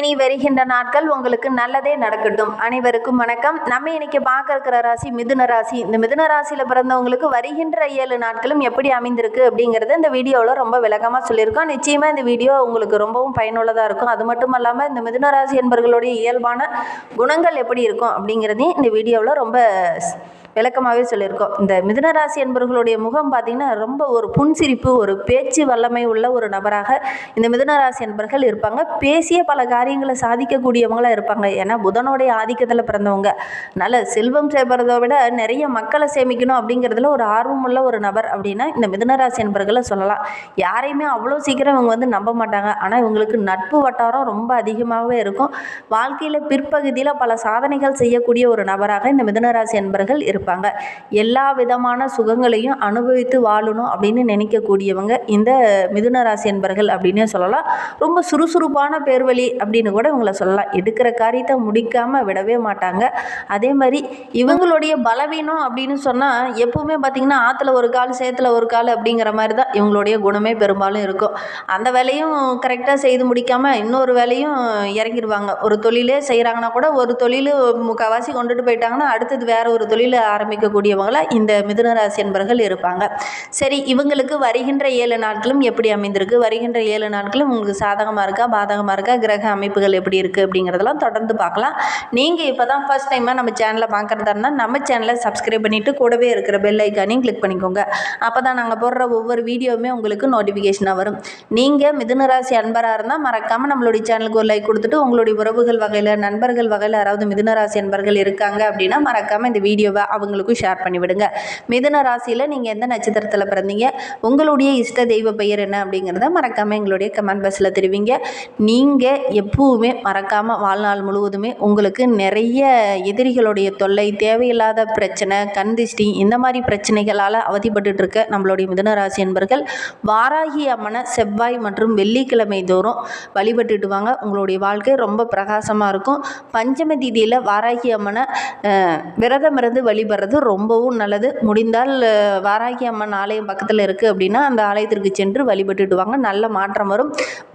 இனி வருகின்ற நாட்கள் உங்களுக்கு நல்லதே நடக்கட்டும். அனைவருக்கும் வணக்கம். நம்ம இன்னைக்கு பார்க்க இருக்கிற ராசி மிதுன ராசி. இந்த மிதுன ராசியில் பிறந்தவங்களுக்கு வருகின்ற ஏழு நாட்களும் எப்படி அமைந்திருக்கு அப்படிங்கிறது இந்த வீடியோவில் ரொம்ப விளக்கமாக சொல்லியிருக்கோம். நிச்சயமாக இந்த வீடியோ உங்களுக்கு ரொம்பவும் பயனுள்ளதாக இருக்கும். அது மட்டும் இல்லாமல் இந்த மிதுன ராசி என்பர்களுடைய இயல்பான குணங்கள் எப்படி இருக்கும் அப்படிங்கிறதையும் இந்த வீடியோவில் ரொம்ப விளக்கமாகவே சொல்லியிருக்கோம். இந்த மிதுனராசி என்பவர்களுடைய முகம் பார்த்திங்கன்னா ரொம்ப ஒரு புன்சிரிப்பு ஒரு பேச்சு வல்லமை உள்ள ஒரு நபராக இந்த மிதுனராசி என்பர்கள் இருப்பாங்க. பேசிய பல காரியங்களை சாதிக்கக்கூடியவங்களாக இருப்பாங்க. ஏன்னா புதனுடைய ஆதிக்கத்தில் பிறந்தவங்க. நல்ல செல்வம் சேர்ப்பதை விட நிறைய மக்களை சேமிக்கணும் அப்படிங்கிறதுல ஒரு ஆர்வமுள்ள ஒரு நபர் அப்படின்னா இந்த மிதுனராசி என்பர்களை சொல்லலாம். யாரையுமே அவ்வளோ சீக்கிரம் இவங்க வந்து நம்ப மாட்டாங்க. ஆனால் இவங்களுக்கு நட்பு வட்டாரம் ரொம்ப அதிகமாகவே இருக்கும். வாழ்க்கையில் பிற்பகுதியில் பல சாதனைகள் செய்யக்கூடிய ஒரு நபராக இந்த மிதுனராசி என்பர்கள் இருப்பாங்க. இருப்பாங்க. எல்லா விதமான சுகங்களையும் அனுபவித்து வாழணும் அப்படின்னு நினைக்கக்கூடியவங்க இந்த மிதுன ராசி என்பர்கள் அப்படின்னே சொல்லலாம். ரொம்ப சுறுசுறுப்பான பேர்வழி அப்படின்னு கூட இவங்களை சொல்லலாம். எடுக்கிற காரியத்தை முடிக்காமல் விடவே மாட்டாங்க. அதே மாதிரி இவங்களுடைய பலவீனம் அப்படின்னு சொன்னால் எப்பவுமே பார்த்திங்கன்னா ஆற்றுல ஒரு கால் சேத்துல ஒரு கால் அப்படிங்கிற மாதிரி தான் இவங்களுடைய குணமே பெரும்பாலும் இருக்கும். அந்த வேலையும் கரெக்டாக செய்து முடிக்காமல் இன்னொரு வேலையும் இறங்கிடுவாங்க ஒரு தொழிலே செய்கிறாங்கன்னா கூட ஒரு தொழில் முக்கால்வாசி கொண்டுட்டு போயிட்டாங்கன்னா அடுத்தது வேற ஒரு தொழில் ஆரம்பிக்கக்கூடியவங்களா இந்த மிதுனராசி என்பர்கள் இருப்பாங்க. சரி இவங்களுக்கு வருகின்ற ஏழு நாட்களும் எப்படி அமைந்திருக்கு? வருகின்ற ஏழு நாட்களும் உங்களுக்கு சாதகமாக இருக்கா? பாதகமாக இருக்கா? கிரக அமைப்புகள் எப்படி இருக்குது அப்படிங்கிறதெல்லாம் தொடர்ந்து பார்க்கலாம். நீங்கள் இப்போ தான் ஃபஸ்ட் டைமாக நம்ம சேனலை பார்க்குறதா இருந்தால் நம்ம சேனலை சப்ஸ்கிரைப் பண்ணிவிட்டு கூடவே இருக்கிற பெல் ஐக்கானையும் கிளிக் பண்ணிக்கோங்க. அப்போ தான் நாங்கள் போடுற ஒவ்வொரு வீடியோவுமே உங்களுக்கு நோட்டிஃபிகேஷனாக வரும். நீங்கள் மிதுனராசி அன்பராக இருந்தால் மறக்காமல் நம்மளுடைய சேனலுக்கு ஒரு லைக் கொடுத்துட்டு உங்களுடைய உறவுகள் வகையில் நண்பர்கள் வகையில் யாராவது மிதுனராசி அன்பர்கள் இருக்காங்க அப்படின்னா மறக்காமல் இந்த வீடியோவை அவங்களுக்கும் ஷேர் பண்ணிவிடுங்க. மிதுன ராசியில் நீங்கள் எந்த நட்சத்திரத்தில் பிறந்தீங்க? உங்களுடைய இஷ்ட தெய்வ பெயர் என்ன அப்படிங்கிறத மறக்காமல் எங்களுடைய கமெண்ட் பாக்ஸில் தெரிவிங்க. நீங்கள் எப்பவுமே மறக்காமல் வாழ்நாள் முழுவதுமே உங்களுக்கு நிறைய எதிரிகளுடைய தொல்லை தேவையில்லாத பிரச்சனை கண் திஷ்டி இந்த மாதிரி பிரச்சனைகளால் அவதிப்பட்டு இருக்க நம்மளுடைய மிதுன ராசி என்பர்கள் வாராகி அம்மனை செவ்வாய் மற்றும் வெள்ளிக்கிழமை தோறும் வழிபட்டுட்டு வாங்க. உங்களுடைய வாழ்க்கை ரொம்ப பிரகாசமாக இருக்கும். பஞ்சம தீதியில் வாராகி அம்மனை விரதம் இருந்து வழிபடுறது ரொம்பவும் நல்லது. முடிந்தால் வாராகி அம்மன் ஆலயம் பக்கத்தில் இருக்குது அப்படின்னா அந்த ஆலயத்திற்கு சென்று வழிபட்டுட்டு வாங்க. நல்ல மாற்றம் வரும்.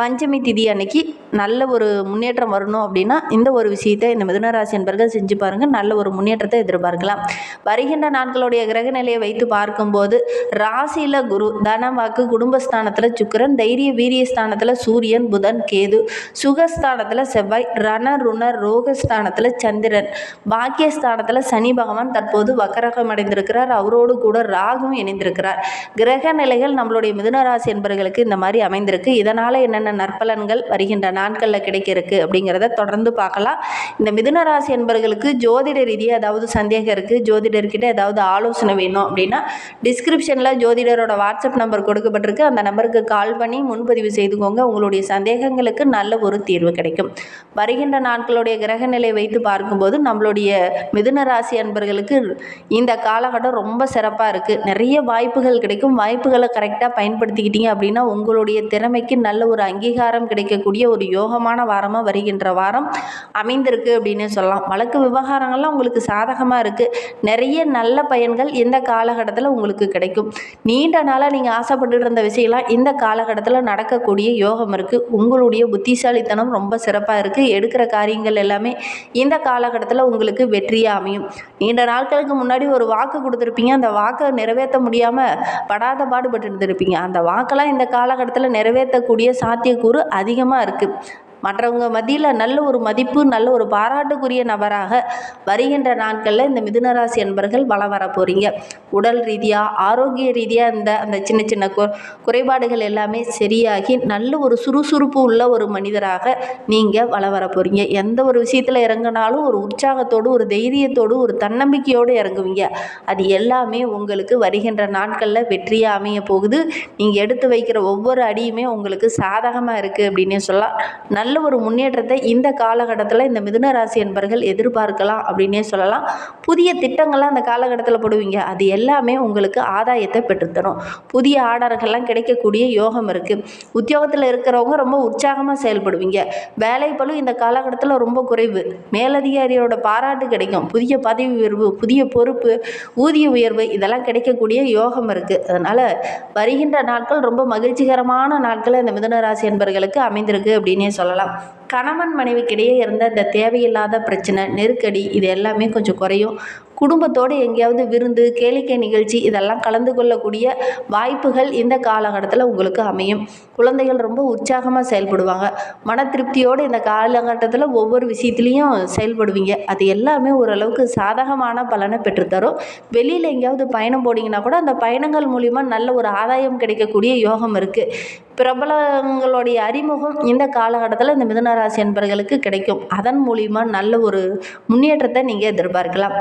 பஞ்சமி திதி அன்னைக்கு நல்ல ஒரு முன்னேற்றம் வரணும் அப்படின்னா இந்த ஒரு விஷயத்தை இந்த மிதுனராசி என்பர்கள் செஞ்சு பாருங்கள் நல்ல ஒரு முன்னேற்றத்தை எதிர்பார்க்கலாம். வருகின்ற நாட்களுடைய கிரக நிலையை வைத்து பார்க்கும்போது ராசியில் குரு தன வாக்கு குடும்பஸ்தானத்தில் சுக்கரன் தைரிய வீரிய ஸ்தானத்தில் சூரியன் புதன் கேது சுகஸ்தானத்தில் செவ்வாய் ரண ருண ரோகஸ்தானத்தில் சந்திரன் பாக்கியஸ்தானத்தில் சனி பகவான் தற்போது வக்கரகம் அடைந்திருக்கிறார். அவரோடு கூட ராகும் இணைந்திருக்கிறார். கிரக நிலைகள் நம்மளுடைய மிதுனராசி என்பர்களுக்கு என்பவர்களுக்கு இந்த மாதிரி அமைந்திருக்கு. இதனால் என்னென்ன நற்பலன்கள் வருகின்ற நாட்களில் கிடைக்க இருக்கு அப்படிங்கிறத தொடர்ந்து பார்க்கலாம். இந்த மிதுனராசி என்பர்களுக்கு என்பவர்களுக்கு ஜோதிட ரீதியாக ஏதாவது சந்தேகம் இருக்குது ஜோதிடர்கிட்ட ஏதாவது ஆலோசனை வேணும் அப்படின்னா டிஸ்கிரிப்ஷனில் ஜோதிடரோட வாட்ஸ்அப் நம்பர் கொடுக்கப்பட்டிருக்கு. அந்த நம்பருக்கு கால் பண்ணி முன்பதிவு செய்துக்கோங்க. உங்களுடைய சந்தேகங்களுக்கு நல்ல ஒரு தீர்வு கிடைக்கும். வருகின்ற நாட்களுடைய கிரக நிலை வைத்து பார்க்கும்போது நம்மளுடைய மிதுன ராசி அன்பர்களுக்கு இந்த காலகட்டம் ரொம்ப சிறப்பாக இருக்குது நிறைய வாய்ப்புகள் கிடைக்கும். வாய்ப்புகளை கரெக்டாக பயன்படுத்திக்கிட்டீங்க அப்படின்னா உங்களுடைய திறமைக்கு நல்ல ஒரு அங்கீகாரம் கிடைக்கக்கூடிய ஒரு யோகமான வாரமாக வருகின்ற வாரம் அமைந்திருக்கு அப்படின்னு சொல்லலாம். வழக்கு விவகாரங்கள்லாம் உங்களுக்கு சாதகமாக இருக்குது நிறைய நல்ல பயன்கள் இந்த காலகட்டத்தில் உங்களுக்கு கிடைக்கும். நீண்ட நாளாக நீங்கள் ஆசைப்பட்டு இருந்த விஷயம்லாம் இந்த காலகட்டத்தில் நடக்கக்கூடிய யோகம் இருக்குது உங்களுடைய புத்திசாலித்தனம் ரொம்ப சிறப்பாக இருக்குது எடுக்கிற காரியங்கள் எல்லாமே இந்த காலகட்டத்தில் உங்களுக்கு வெற்றியாக அமையும். நீண்ட நாட்களுக்கு முன்னாடி ஒரு வாக்கு கொடுத்துருப்பீங்க. அந்த வாக்கை நிறைவேற்ற முடியாமல் படாத பாடுபட்டு இருந்திருப்பீங்க. அந்த வாக்கெல்லாம் இந்த காலகட்டத்தில் நிறைவேற்றக்கூடிய சாத்தியக்கூறு அதிகமாக இருக்குது மற்றவங்க மத்தியில் நல்ல ஒரு மதிப்பு நல்ல ஒரு பாராட்டுக்குரிய நபராக வருகின்ற நாட்களில் இந்த மிதுனராசி என்பர்கள் வளம் வர போகிறீங்க உடல் ரீதியாக ஆரோக்கிய ரீதியாக இந்த அந்த சின்ன சின்ன குறைபாடுகள் எல்லாமே சரியாகி நல்ல ஒரு சுறுசுறுப்பு உள்ள ஒரு மனிதராக நீங்கள் வளம் வர போகிறீங்க எந்த ஒரு விஷயத்தில் இறங்கினாலும் ஒரு உற்சாகத்தோடு ஒரு தைரியத்தோடு ஒரு தன்னம்பிக்கையோடு இறங்குவீங்க. அது எல்லாமே உங்களுக்கு வருகின்ற நாட்களில் வெற்றியாக அமைய போகுது. நீங்கள் எடுத்து வைக்கிற ஒவ்வொரு அடியுமே உங்களுக்கு சாதகமாக இருக்குது அப்படின்னே சொல்லலாம். நல்ல நல்ல ஒரு முன்னேற்றத்தை இந்த காலகட்டத்தில் இந்த மிதுன ராசி என்பர்கள் எதிர்பார்க்கலாம் அப்படின்னே சொல்லலாம். புதிய திட்டங்கள்லாம் அந்த காலகட்டத்தில் போடுவீங்க. அது எல்லாமே உங்களுக்கு ஆதாயத்தை பெற்றுத்தரும். புதிய ஆர்டர்கள்லாம் கிடைக்கக்கூடிய யோகம் இருக்குது உத்தியோகத்தில் இருக்கிறவங்க ரொம்ப உற்சாகமாக செயல்படுவீங்க. வேலை பளு இந்த காலகட்டத்தில் ரொம்ப குறைவு. மேலதிகாரியோட பாராட்டு கிடைக்கும். புதிய பதவி உயர்வு புதிய பொறுப்பு ஊதிய உயர்வு இதெல்லாம் கிடைக்கக்கூடிய யோகம் இருக்குது அதனால் வருகின்ற நாட்கள் ரொம்ப மகிழ்ச்சிகரமான நாட்கள் இந்த மிதுன ராசி என்பர்களுக்கு அமைந்திருக்கு அப்படின்னே சொல்லலாம். பார்க்கலாம். கணவன் மனைவிக்கிடையே இருந்த இந்த தேவையில்லாத பிரச்சனை நெருக்கடி இது எல்லாமே கொஞ்சம் குறையும். குடும்பத்தோடு எங்கேயாவது விருந்து கேளிக்கை நிகழ்ச்சி இதெல்லாம் கலந்து கொள்ளக்கூடிய வாய்ப்புகள் இந்த காலகட்டத்தில் உங்களுக்கு அமையும். குழந்தைகள் ரொம்ப உற்சாகமாக செயல்படுவாங்க. மன திருப்தியோடு இந்த காலகட்டத்தில் ஒவ்வொரு விஷயத்துலேயும் செயல்படுவீங்க. அது எல்லாமே ஓரளவுக்கு சாதகமான பலனை பெற்றுத்தரும். வெளியில் எங்கேயாவது பயணம் போனீங்கன்னா கூட அந்த பயணங்கள் மூலிமா நல்ல ஒரு ஆதாயம் கிடைக்கக்கூடிய யோகம் இருக்குது பிரபலங்களுடைய அறிமுகம் இந்த காலகட்டத்தில் இந்த மிதனராசி என்பர்களுக்கு கிடைக்கும். அதன் மூலிமா நல்ல ஒரு முன்னேற்றத்தை நீங்கள் எதிர்பார்க்கலாம்.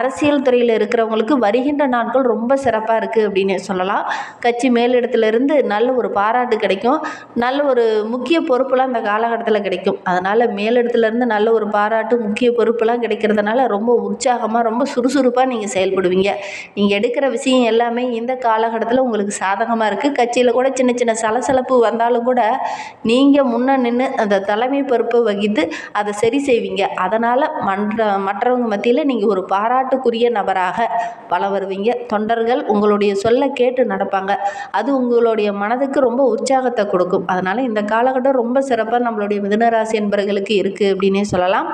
அரசியல் துறையில் இருக்கிறவங்களுக்கு வருகின்ற நாட்கள் ரொம்ப சிறப்பாக இருக்குது அப்படின்னு சொல்லலாம். கட்சி மேலிடத்துலேருந்து நல்ல ஒரு பாராட்டு கிடைக்கும். நல்ல ஒரு முக்கிய பொறுப்புலாம் அந்த காலகட்டத்தில் கிடைக்கும். அதனால் மேலிடத்துலேருந்து நல்ல ஒரு பாராட்டு முக்கிய பொறுப்புலாம் கிடைக்கிறதுனால ரொம்ப உற்சாகமாக ரொம்ப சுறுசுறுப்பாக நீங்கள் செயல்படுவீங்க. நீங்கள் எடுக்கிற விஷயம் எல்லாமே இந்த காலகட்டத்தில் உங்களுக்கு சாதகமாக இருக்குது கட்சியில் கூட சின்ன சின்ன சலசலப்பு வந்தாலும் கூட நீங்கள் முன்ன நின்று அந்த தலைமை பொறுப்பை வகித்து அதை சரி செய்வீங்க. அதனால் மன்ற மற்றவங்க மத்தியில் நீங்கள் ஒரு பாராட்டு பாராட்டுக்குரிய நபராக வள வருவீங்க. தொண்டர்கள் உங்களுடைய சொல்ல கேட்டு நடப்பாங்க. அது உங்களுடைய மனதுக்கு ரொம்ப உற்சாகத்தை கொடுக்கும். அதனால் இந்த காலகட்டம் ரொம்ப சிறப்பாக நம்மளுடைய மிதனராசி என்பர்களுக்கு இருக்குது அப்படின்னே சொல்லலாம்.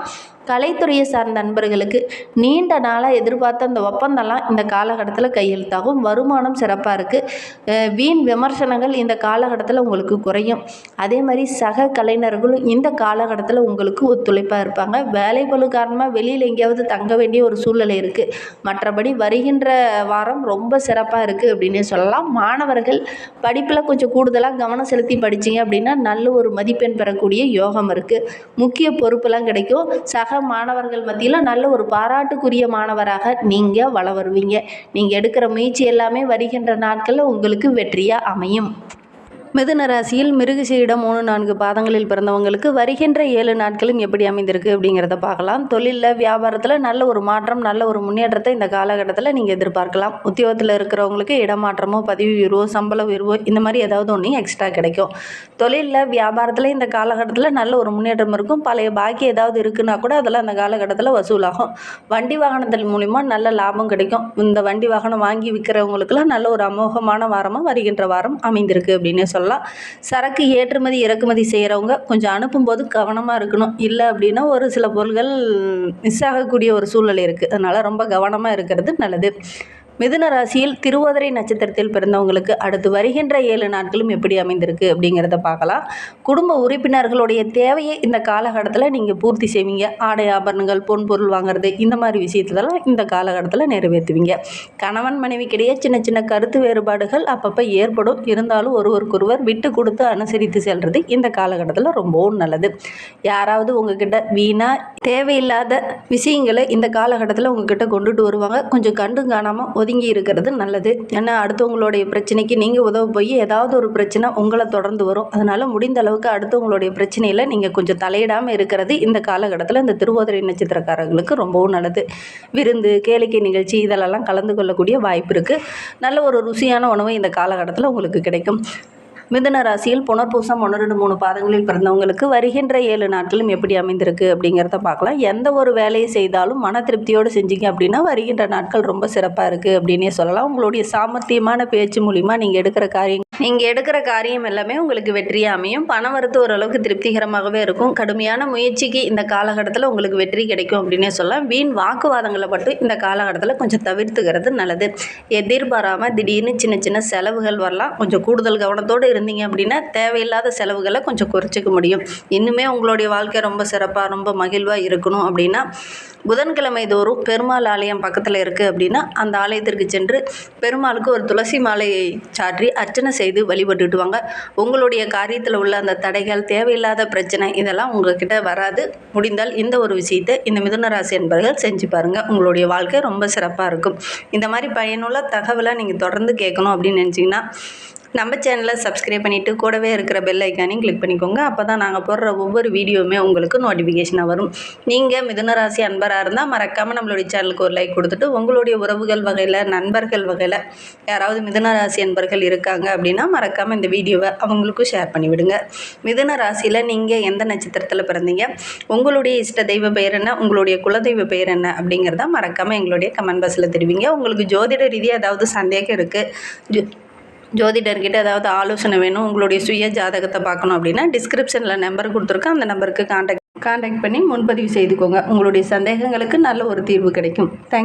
கலைத்துறையை சார்ந்த நண்பர்களுக்கு நீண்ட நாளாக எதிர்பார்த்த அந்த ஒப்பந்தம்லாம் இந்த காலகட்டத்தில் கையெழுத்தாகும். வருமானம் சிறப்பாக இருக்குது வீண் விமர்சனங்கள் இந்த காலகட்டத்தில் உங்களுக்கு குறையும். அதே மாதிரி சக கலைஞர்களும் இந்த காலகட்டத்தில் உங்களுக்கு ஒத்துழைப்பாக இருப்பாங்க. வேலைப்பளு காரணமாக வெளியில் எங்கேயாவது தங்க வேண்டிய ஒரு சூழ்நிலை இருக்குது மற்றபடி வருகின்ற வாரம் ரொம்ப சிறப்பாக இருக்குது அப்படின்னே சொல்லலாம். மாணவர்கள் படிப்பில் கொஞ்சம் கூடுதலாக கவனம் செலுத்தி படிச்சீங்க அப்படின்னா நல்ல ஒரு மதிப்பெண் பெறக்கூடிய யோகம் இருக்குது முக்கிய பொறுப்பெல்லாம் கிடைக்கும். சக மாணவர்கள் மத்தியில் நல்ல ஒரு பாராட்டுக்குரிய மாணவராக நீங்கள் வள வருவீங்க நீங்கள் எடுக்கிற முயற்சி எல்லாமே வருகின்ற நாட்களில் உங்களுக்கு வெற்றியாக அமையும். மிதுன ராசியில் மிருகசீரிடம் மூணு நான்கு பாதங்களில் பிறந்தவங்களுக்கு வருகின்ற ஏழு நாட்களும் எப்படி அமைந்திருக்கு அப்படிங்கிறத பார்க்கலாம். தொழிலில் வியாபாரத்தில் நல்ல ஒரு மாற்றம் நல்ல ஒரு முன்னேற்றத்தை இந்த காலகட்டத்தில் நீங்கள் எதிர்பார்க்கலாம். உத்தியோகத்தில் இருக்கிறவங்களுக்கு இடமாற்றமோ பதவி உயர்வோ சம்பள உயர்வோ இந்த மாதிரி ஏதாவது ஒன்று எக்ஸ்ட்ரா கிடைக்கும். தொழிலில் வியாபாரத்தில் இந்த காலகட்டத்தில் நல்ல ஒரு முன்னேற்றம் இருக்கும். பழைய பாக்கி ஏதாவது இருக்குன்னா கூட அதெல்லாம் அந்த காலகட்டத்தில் வசூலாகும். வண்டி வாகனத்தின் மூலிமா நல்ல லாபம் கிடைக்கும். இந்த வண்டி வாகனம் வாங்கி விற்கிறவங்களுக்குலாம் நல்ல ஒரு அமோகமான வாரமாக வருகின்ற வாரம் அமைந்திருக்கு அப்படின்னு சொல்லலாம். சரக்கு ஏற்றுமதி இறக்குமதி செய்கிறவங்க கொஞ்சம் அனுப்பும்போது கவனமாக இருக்கணும். இல்லை அப்படின்னா ஒரு சில பொருள்கள் மிஸ் ஆகக்கூடிய ஒரு சூழ்நிலை இருக்குது அதனால் ரொம்ப கவனமாக இருக்கிறது நல்லது. மிதுன ராசியில் திருவோதரை நட்சத்திரத்தில் பிறந்தவங்களுக்கு அடுத்து வருகின்ற ஏழு நாட்களும் எப்படி அமைந்திருக்கு அப்படிங்கிறத பார்க்கலாம். குடும்ப உறுப்பினர்களுடைய தேவையை இந்த காலகட்டத்தில் நீங்கள் பூர்த்தி செய்வீங்க. ஆடை ஆபரணங்கள் பொன் பொருள் வாங்குறது இந்த மாதிரி விஷயத்தெல்லாம் இந்த காலகட்டத்தில் நிறைவேற்றுவீங்க. கணவன் மனைவிக்கிடையே சின்ன சின்ன கருத்து வேறுபாடுகள் அப்பப்போ ஏற்படும். இருந்தாலும் ஒருவருக்கொருவர் விட்டு கொடுத்து அனுசரித்து செல்வது இந்த காலகட்டத்தில் ரொம்பவும் நல்லது. யாராவது உங்ககிட்ட வீணாக தேவையில்லாத விஷயங்களை இந்த காலகட்டத்தில் உங்ககிட்ட கொண்டுட்டு வருவாங்க. கொஞ்சம் கண்டும் காணாமல் ஒதுங்கி இருக்கிறது நல்லது. ஏன்னா அடுத்தவங்களுடைய பிரச்சனைக்கு நீங்கள் உதவ போய் ஏதாவது ஒரு பிரச்சனை உங்களை தொடர்ந்து வரும். அதனால் முடிந்த அளவுக்கு அடுத்தவங்களுடைய பிரச்சனையில் நீங்கள் கொஞ்சம் தலையிடாமல் இருக்கிறது இந்த காலகட்டத்தில் இந்த திருவோதரை நட்சத்திரக்காரர்களுக்கு ரொம்பவும் நல்லது. விருந்து கேளிக்கை நிகழ்ச்சி இதிலெல்லாம் கலந்து கொள்ளக்கூடிய வாய்ப்பு இருக்குது நல்ல ஒரு ருசியான உணவு இந்த காலகட்டத்தில் உங்களுக்கு கிடைக்கும். மிதுன ராசியில் புனர்பூசம் ஒன்று ரெண்டு மூணு பாதங்களில் பிறந்தவங்களுக்கு வருகின்ற ஏழு நாட்களும் எப்படி அமைந்திருக்கு அப்படிங்கிறத பார்க்கலாம். எந்த ஒரு வேலையை செய்தாலும் மன திருப்தியோடு செஞ்சீங்க அப்படின்னா வருகின்ற நாட்கள் ரொம்ப சிறப்பாக இருக்குது அப்படின்னே சொல்லலாம். உங்களுடைய சாமர்த்தியமான பேச்சு மூலிமா நீங்கள் எடுக்கிற காரியம் நீங்கள் எடுக்கிற காரியம் எல்லாமே உங்களுக்கு வெற்றியாக அமையும். பணம் வரத்து ஓரளவுக்கு திருப்திகரமாகவே இருக்கும். கடுமையான முயற்சிக்கு இந்த காலகட்டத்தில் உங்களுக்கு வெற்றி கிடைக்கும் அப்படின்னே சொல்லலாம். வீண் வாக்குவாதங்களை மட்டும் இந்த காலகட்டத்தில் கொஞ்சம் தவிர்த்துக்கிறது நல்லது. எதிர்பாராமல் திடீர்னு சின்ன சின்ன செலவுகள் வரலாம். கொஞ்சம் கூடுதல் கவனத்தோடு இருந்தீங்க அப்படின்னா தேவையில்லாத செலவுகளை கொஞ்சம் குறைச்சிக்க முடியும். இன்னுமே உங்களுடைய வாழ்க்கை ரொம்ப சிறப்பாக ரொம்ப மகிழ்வாக இருக்கணும் அப்படின்னா புதன்கிழமை தோறும் பெருமாள் ஆலயம் பக்கத்தில் இருக்குது அப்படின்னா அந்த ஆலயத்திற்கு சென்று பெருமாளுக்கு ஒரு துளசி மாலையை சாற்றி அர்ச்சனை செய்து வழிபட்டுட்டு வாங்க. உங்களுடைய காரியத்தில் உள்ள அந்த தடைகள் தேவையில்லாத பிரச்சனை இதெல்லாம் உங்ககிட்ட வராது. முடிந்தால் இந்த ஒரு விஷயத்தை இந்த மிதுன ராசி என்பவர்கள் செஞ்சு பாருங்கள் உங்களுடைய வாழ்க்கை ரொம்ப சிறப்பாக இருக்கும். இந்த மாதிரி பயனுள்ள தகவலை நீங்கள் தொடர்ந்து கேட்கணும் அப்படின்னு நினச்சிங்கன்னா நம்ம சேனலை சப்ஸ்கிரைப் பண்ணிவிட்டு கூடவே இருக்கிற பெல் ஐக்கானையும் கிளிக் பண்ணிக்கோங்க. அப்போ தான் நாங்கள் போடுற ஒவ்வொரு வீடியோவுமே உங்களுக்கு நோட்டிஃபிகேஷனாக வரும். நீங்கள் மிதுனராசி அன்பராக இருந்தால் மறக்காமல் நம்மளுடைய சேனலுக்கு ஒரு லைக் கொடுத்துட்டு உங்களுடைய உறவுகள் வகையில் நண்பர்கள் வகையில் யாராவது மிதுனராசி அன்பர்கள் இருக்காங்க அப்படின்னா மறக்காமல் இந்த வீடியோவை அவங்களுக்கும் ஷேர் பண்ணிவிடுங்க. மிதுன ராசியில் நீங்கள் எந்த நட்சத்திரத்தில் பிறந்தீங்க? உங்களுடைய இஷ்ட தெய்வ பெயர் என்ன? உங்களுடைய குலதெய்வ பெயர் என்ன? அப்படிங்கிறத மறக்காமல் எங்களுடைய கமெண்ட் பாக்ஸில் தெரிவிங்க. உங்களுக்கு ஜோதிட ரீதியாக ஏதாவது சந்தேகம் இருக்குது ஜோதிடர்கிட்ட ஏதாவது ஆலோசனை வேணும் உங்களுடைய சுய ஜாதகத்தை பார்க்கணும் அப்படின்னா டிஸ்கிரிப்ஷனில் நம்பர் கொடுத்துருக்கேன். அந்த நம்பருக்கு காண்டாக்ட் காண்டாக்ட் பண்ணி முன்பதிவு செய்துக்கோங்க. உங்களுடைய சந்தேகங்களுக்கு நல்ல ஒரு தீர்வு கிடைக்கும். தேங்க்